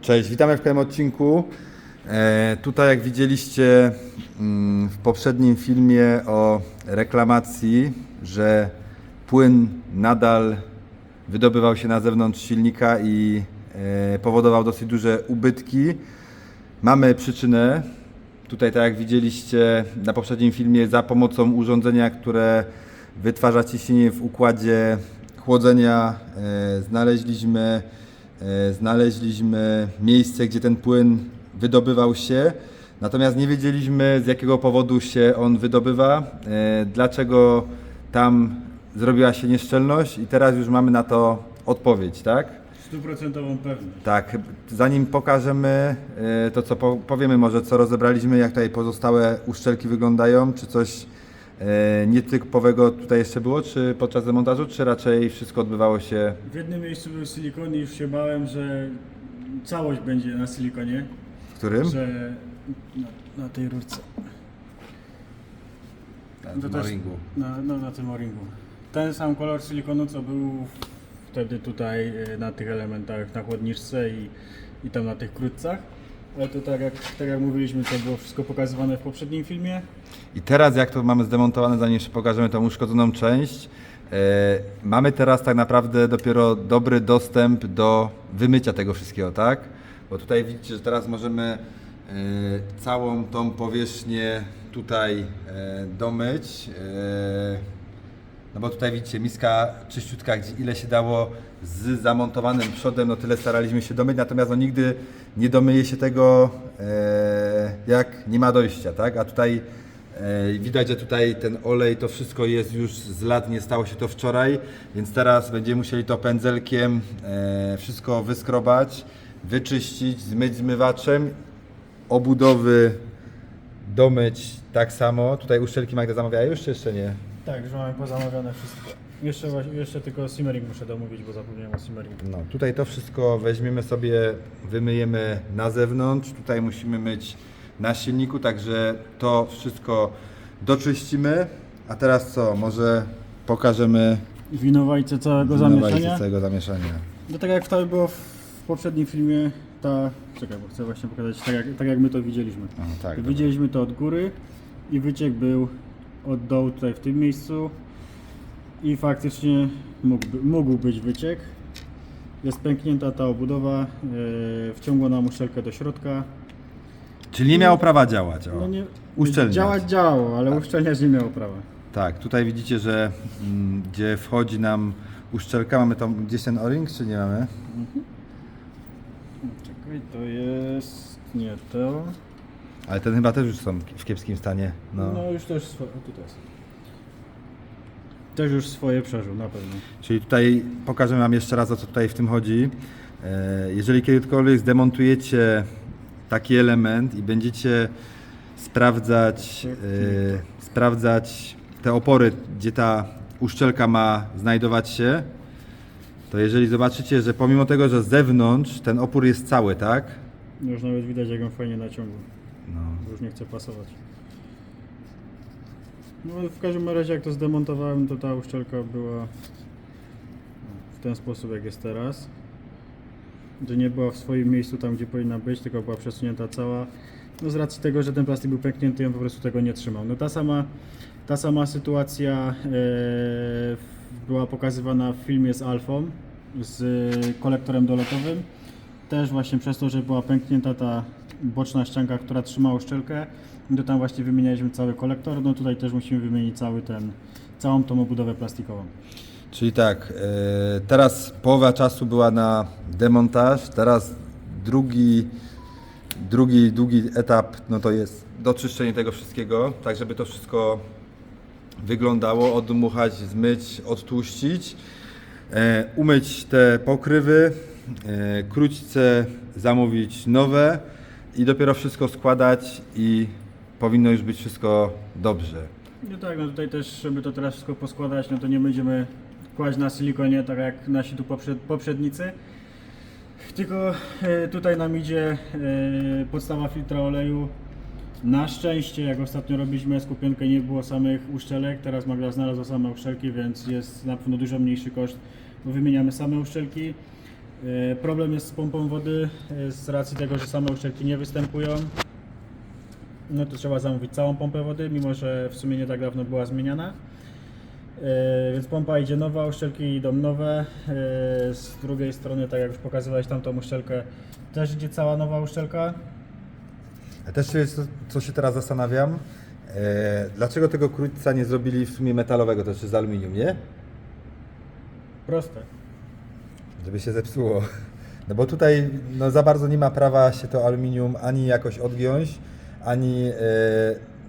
Cześć, witamy w kolejnym odcinku. E, tutaj jak widzieliście mm, w poprzednim filmie o reklamacji, że płyn nadal wydobywał się na zewnątrz silnika i e, powodował dosyć duże ubytki. Mamy przyczynę. Tutaj tak jak widzieliście na poprzednim filmie za pomocą urządzenia, które wytwarza ciśnienie w układzie chłodzenia e, znaleźliśmy znaleźliśmy miejsce, gdzie ten płyn wydobywał się. Natomiast nie wiedzieliśmy z jakiego powodu się on wydobywa, e, dlaczego tam zrobiła się nieszczelność i teraz już mamy na to odpowiedź, tak? Stuprocentową pewność. Tak, zanim pokażemy e, to, co po, powiemy może, co rozebraliśmy, jak tutaj pozostałe uszczelki wyglądają, czy coś e, nietypowego tutaj jeszcze było, czy podczas demontażu, czy raczej wszystko odbywało się... W jednym miejscu był silikon i już się bałem, że całość będzie na silikonie, W którym? że na, na tej rurce. To też- Na, no, na tym o-ringu. Ten sam kolor silikonu, co był wtedy tutaj e, na tych elementach na chłodniczce i, i tam na tych krótcach. Ale to tak jak, tak jak mówiliśmy, to było wszystko pokazywane w poprzednim filmie. I teraz jak to mamy zdemontowane, zanim jeszcze pokażemy tą uszkodzoną część, e, mamy teraz tak naprawdę dopiero dobry dostęp do wymycia tego wszystkiego, tak? Bo tutaj widzicie, że teraz możemy e, całą tą powierzchnię tutaj e, domyć. E, no bo tutaj widzicie, miska czyściutka, gdzie ile się dało z zamontowanym przodem, no tyle staraliśmy się domyć, natomiast no nigdy nie domyje się tego, e, jak nie ma dojścia, tak? A tutaj e, widać, że tutaj ten olej, to wszystko jest już z lat, nie stało się to wczoraj, więc teraz będziemy musieli to pędzelkiem e, wszystko wyskrobać, wyczyścić, zmyć zmywaczem, obudowy domyć tak samo. Tutaj uszczelki Magda zamawiała już, jeszcze nie? Tak, już mamy pozamawiane wszystko. Jeszcze, właśnie- jeszcze tylko simmering muszę domówić, bo zapomniałem o simmeringu. No, tutaj to wszystko weźmiemy sobie, wymyjemy na zewnątrz. Tutaj musimy myć na silniku, także to wszystko doczyścimy. A teraz co? Może pokażemy Winowajce całego winowajce zamieszania. całego zamieszania. No tak jak to było w poprzednim filmie, ta... Czekaj, bo chcę właśnie pokazać tak jak, tak jak my to widzieliśmy. O, tak, Widzieliśmy to od góry i wyciek był od dołu tutaj w tym miejscu i faktycznie mógłby, mógł być wyciek. Jest pęknięta ta obudowa, yy, wciągła nam uszczelkę do środka. Czyli nie miało prawa działać. O. No nie, Uszczelniać. Działać działało, ale uszczelniać nie miało prawa. Tak, tutaj widzicie, że mm, gdzie wchodzi nam uszczelka, mamy tam gdzieś ten o-ring, czy nie mamy? Czekaj, to jest nie to. Ale ten chyba też już są w kiepskim stanie. No. No, już też swoje. O, tutaj jest. Też już swoje przeżył, na pewno. Czyli tutaj pokażę Wam jeszcze raz o co tutaj w tym chodzi. E, Jeżeli kiedykolwiek zdemontujecie taki element i będziecie sprawdzać, e, sprawdzać te opory, gdzie ta uszczelka ma znajdować się, to jeżeli zobaczycie, że pomimo tego, że z zewnątrz ten opór jest cały, tak? Już nawet widać, jak on fajnie naciągł. No. Już nie chce pasować. No w każdym razie, jak to zdemontowałem, to ta uszczelka była w ten sposób, jak jest teraz. Że nie była w swoim miejscu tam, gdzie powinna być, tylko była przesunięta cała. No z racji tego, że ten plastik był pęknięty, on po prostu tego nie trzymał. No ta sama, ta sama sytuacja e, była pokazywana w filmie z Alfą, z kolektorem dolotowym. Też właśnie przez to, że była pęknięta ta boczna ścianka, która trzymała uszczelkę, to tam właśnie wymienialiśmy cały kolektor. No tutaj też musimy wymienić cały ten, całą tą obudowę plastikową. Czyli tak, e, teraz połowa czasu była na demontaż, teraz drugi, drugi, długi etap, no to jest doczyszczenie tego wszystkiego, tak żeby to wszystko wyglądało, odmuchać, zmyć, odtłuścić, e, umyć te pokrywy, e, krótce zamówić nowe i dopiero wszystko składać i powinno już być wszystko dobrze. No tak, no tutaj też, żeby to teraz wszystko poskładać, no to nie będziemy kłaść na silikonie, tak jak nasi tu poprzed, poprzednicy. Tylko e, tutaj nam idzie e, podstawa filtra oleju. Na szczęście, jak ostatnio robiliśmy skupionkę, nie było samych uszczelek. Teraz Magda znalazła same uszczelki, więc jest na pewno dużo mniejszy koszt, bo wymieniamy same uszczelki. E, Problem jest z pompą wody e, z racji tego, że same uszczelki nie występują. No to trzeba zamówić całą pompę wody, mimo że w sumie nie tak dawno była zmieniana. E, Więc pompa idzie nowa, uszczelki idą nowe. Z drugiej strony, tak jak już pokazywałeś tamtą uszczelkę, też idzie cała nowa uszczelka. A też jest, co, się teraz zastanawiam, dlaczego tego krótca nie zrobili w sumie metalowego, to czy z aluminium, nie? Proste. Żeby się zepsuło. No bo tutaj no, za bardzo nie ma prawa się to aluminium ani jakoś odgiąć, ani e,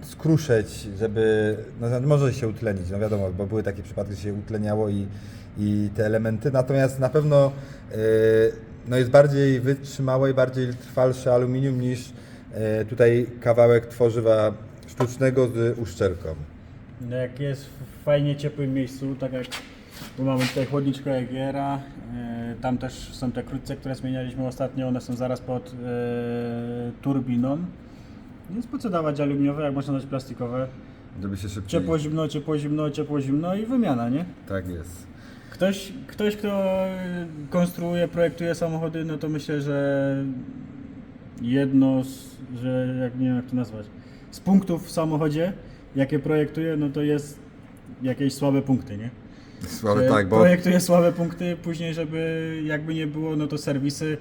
skruszeć, żeby. No, może się utlenić, no wiadomo, bo były takie przypadki, że się utleniało i, i te elementy. Natomiast na pewno e, no, jest bardziej wytrzymałe i bardziej trwalsze aluminium niż e, tutaj kawałek tworzywa sztucznego z uszczelką. No jak jest w fajnie ciepłym miejscu, tak jak tu mamy tutaj chłodniczkę Egiera, e, tam też są te krótce, które zmienialiśmy ostatnio, one są zaraz pod e, turbiną. Więc po co dawać aluminiowe, jak można dać plastikowe? Żeby się szybciej. Ciepło, zimno, ciepło, zimno, ciepło, zimno i wymiana, nie? Tak jest. Ktoś, ktoś kto konstruuje, projektuje samochody, no to myślę, że jedno, z, że jak nie wiem jak to nazwać, z punktów w samochodzie, jakie projektuje, no to jest jakieś słabe punkty, nie? Słabe, tak, bo. Projektuje słabe punkty, później żeby jakby nie było, no to serwisy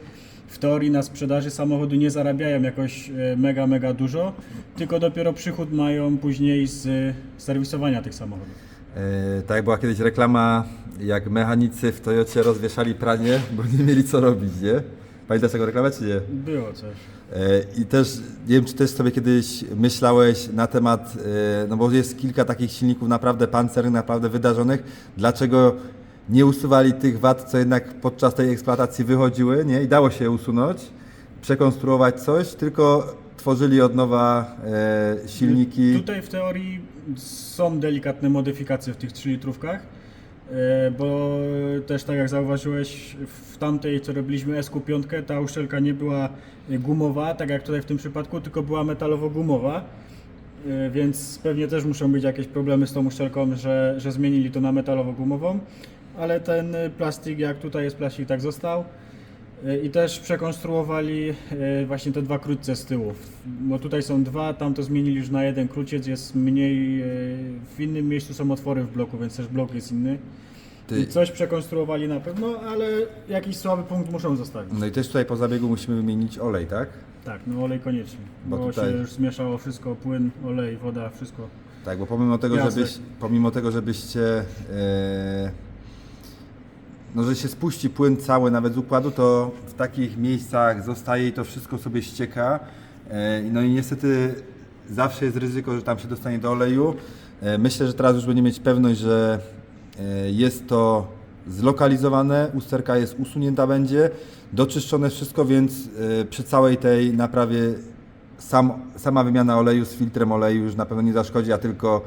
w teorii na sprzedaży samochodu nie zarabiają jakoś e, mega, mega dużo, tylko dopiero przychód mają później z serwisowania tych samochodów. E, tak, była kiedyś reklama, jak mechanicy w Toyocie rozwieszali pranie, bo nie mieli co robić, nie? Pamiętasz taką reklamę, czy nie? Było coś. E, I też, nie wiem, czy też sobie kiedyś myślałeś na temat, e, no bo jest kilka takich silników naprawdę pancernych, naprawdę wydarzonych, dlaczego nie usuwali tych wad, co jednak podczas tej eksploatacji wychodziły, nie? I dało się je usunąć, przekonstruować coś, tylko tworzyli od nowa e, silniki. Tutaj w teorii są delikatne modyfikacje w tych 3 litrówkach, bo też tak jak zauważyłeś, w tamtej co robiliśmy SQ5, ta uszczelka nie była gumowa, tak jak tutaj w tym przypadku, tylko była metalowo-gumowa. E, Więc pewnie też muszą być jakieś problemy z tą uszczelką, że, że zmienili to na metalowo-gumową, ale ten plastik, jak tutaj jest plastik, tak został. I też przekonstruowali e, właśnie te dwa krótce z tyłu. Bo tutaj są dwa, tam to zmienili już na jeden króciec, jest mniej. e, W innym miejscu są otwory w bloku, więc też blok jest inny. Ty- I coś przekonstruowali na pewno, ale jakiś słaby punkt muszą zostawić. No i też tutaj po zabiegu musimy wymienić olej, tak? Tak, no olej koniecznie. Bo Bo, tutaj- się już zmieszało wszystko, płyn, olej, woda, wszystko. Tak, bo pomimo tego, Piasek. żebyś, pomimo tego, żebyście e, no, że się spuści płyn cały nawet z układu, to w takich miejscach zostaje i to wszystko sobie ścieka. E, no i niestety zawsze jest ryzyko, że tam się dostanie do oleju. E, myślę, że teraz już będziemy mieć pewność, że e, jest to zlokalizowane, usterka jest usunięta będzie, doczyszczone wszystko, więc przy całej tej naprawie sam, sama wymiana oleju z filtrem oleju już na pewno nie zaszkodzi, a tylko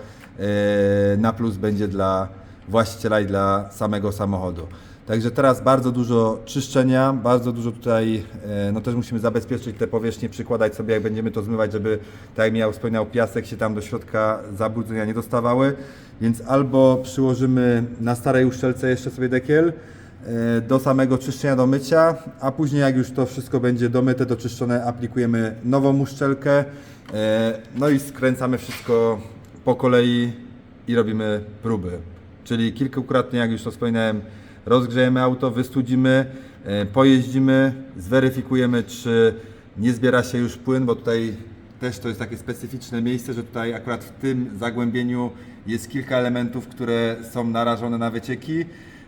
na plus będzie dla właściciela i dla samego samochodu. Także teraz bardzo dużo czyszczenia, bardzo dużo tutaj, e, no też musimy zabezpieczyć te powierzchnie, przykładać sobie jak będziemy to zmywać, żeby tak jak Michał wspomniał, piasek się tam do środka zabrudzenia nie dostawały, więc albo przyłożymy na starej uszczelce jeszcze sobie dekiel, e, do samego czyszczenia, do mycia, a później jak już to wszystko będzie domyte, doczyszczone, aplikujemy nową uszczelkę, e, no i skręcamy wszystko po kolei i robimy próby. Czyli kilkukrotnie, jak już to wspominałem, rozgrzejemy auto, wystudzimy, e, pojeździmy, zweryfikujemy, czy nie zbiera się już płyn, bo tutaj też to jest takie specyficzne miejsce, że tutaj akurat w tym zagłębieniu jest kilka elementów, które są narażone na wycieki.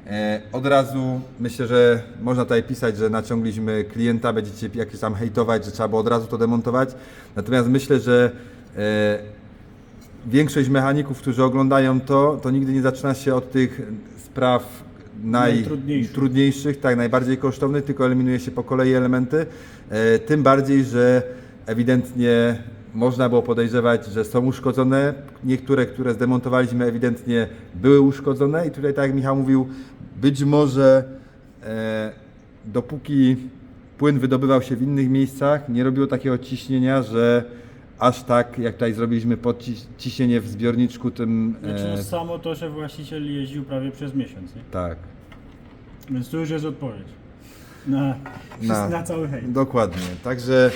E, Od razu myślę, że można tutaj pisać, że naciągliśmy klienta, będziecie jakieś tam hejtować, że trzeba było od razu to demontować. Natomiast myślę, że e, większość mechaników, którzy oglądają to, to nigdy nie zaczyna się od tych spraw Najtrudniejszych. tak, najbardziej kosztownych, tylko eliminuje się po kolei elementy. E, tym bardziej, że ewidentnie można było podejrzewać, że są uszkodzone. Niektóre, które zdemontowaliśmy, ewidentnie były uszkodzone i tutaj, tak jak Michał mówił, być może e, dopóki płyn wydobywał się w innych miejscach, nie robiło takiego ciśnienia, że aż tak, jak tutaj zrobiliśmy podciśnienie w zbiorniczku tym... Znaczy no samo to, że właściciel jeździł prawie przez miesiąc, nie? tak. Więc tu już jest odpowiedź. Na, Na- na, cały hejt. Dokładnie. Także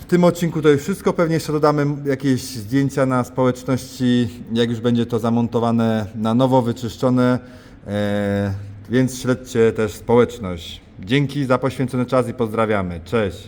w tym odcinku to już wszystko. Pewnie jeszcze dodamy jakieś zdjęcia na społeczności, jak już będzie to zamontowane na nowo, wyczyszczone. E, więc śledźcie też społeczność. Dzięki za poświęcony czas i pozdrawiamy. Cześć.